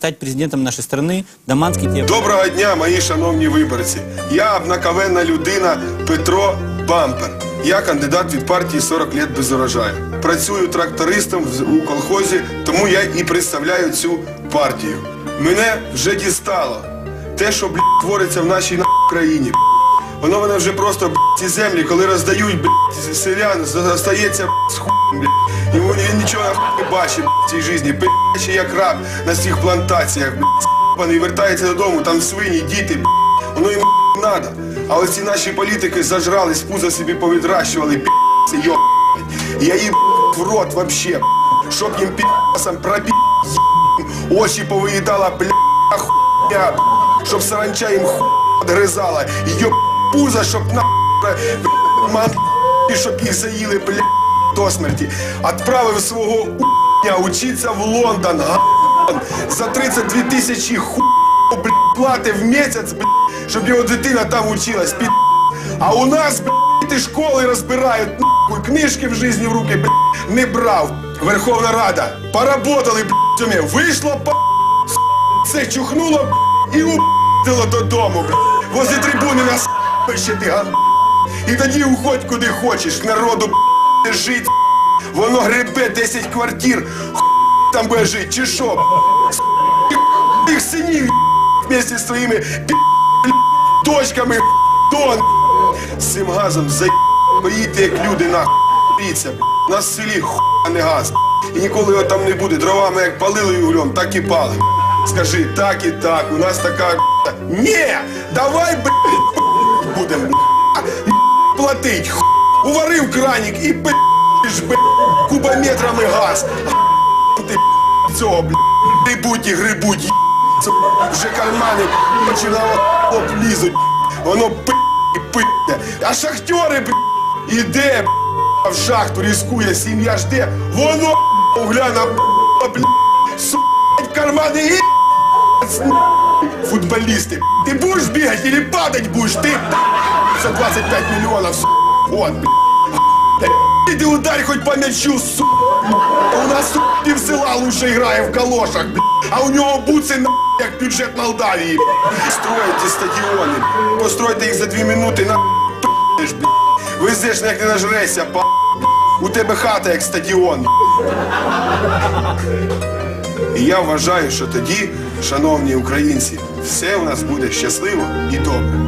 стать президентом нашей страны, Даманский тебе... Доброго дня, мої шановні виборці. Я обнаковенна людина Петро Бампер. Я кандидат від партії 40 лет без урожаю. Працюю трактористом у колхозі, тому я і представляю цю партію. Мене вже дістало. Те, що блядь, твориться в нашій на- країні. Воно мене вже просто блядь, ці землі, коли роздають блядь, селян, застається блядь, з хуєм, блядь. Йому він нічого нахуй не бачить блядь, в цій житті. Пи***ще як раб на цих плантаціях. блядь. Паний вертається додому, там свині, діти, б***. воно їм не надо. А ці наші політики зажрались, пузо собі повідращували, пі***ці, йо. І Я їм в рот вообще, б***. щоб їм пі***сам пробі очі повиїдала, бля, хуйня, б***. щоб саранча їм ху гризала. І йо пузо, щоб на ман і щоб їх заїли, бля, до смерті. Отправив свого уня учиться в Лондон, га за 32 тисячі ху плати в місяць, блядь, щоб його дитина там училась. Під... А у нас блядь, і школи розбирають, нахуй, книжки в житті в руки блядь, не брав. Верховна Рада. Поработали, сьомі. вийшло по це чухнуло блядь, і убило додому. блядь. Возле трибуни нас ще ти ган. І тоді уходь куди хочеш, народу блядь, жить. Воно гребе 10 квартир, там буде жити, чи що? Їх синів вместе з своїми дочками дон цим газом за як люди на нас в селі а не газ. І ніколи його там не буде. Дровами як палили і углем, так і пали. Скажи, так і так, у нас така Ні! Давай б будемо платить. Уварив краник і б кубометрами газ. Ти цього б грибуть і грибуть. Вже кармани починало облізуть. Воно пи пи. А шахтери б іде в шахту рискує, сім'я жде. Воно угляна б су кармани і футболісти. Ти будеш бігати или падать будеш? Ти за 25 мільйонів. су. От, б***. Ударь хоть по мячу, су. У нас су, пів села лучше грає в калошах, а у нього буци на як бюджет Молдавії. б***. Строїте стадіони, постройте їх за дві минути на. Везеш, як не нажрешся, па. У тебе хата як стадіон. І я вважаю, що тоді, шановні українці, все у нас буде щасливо і добре.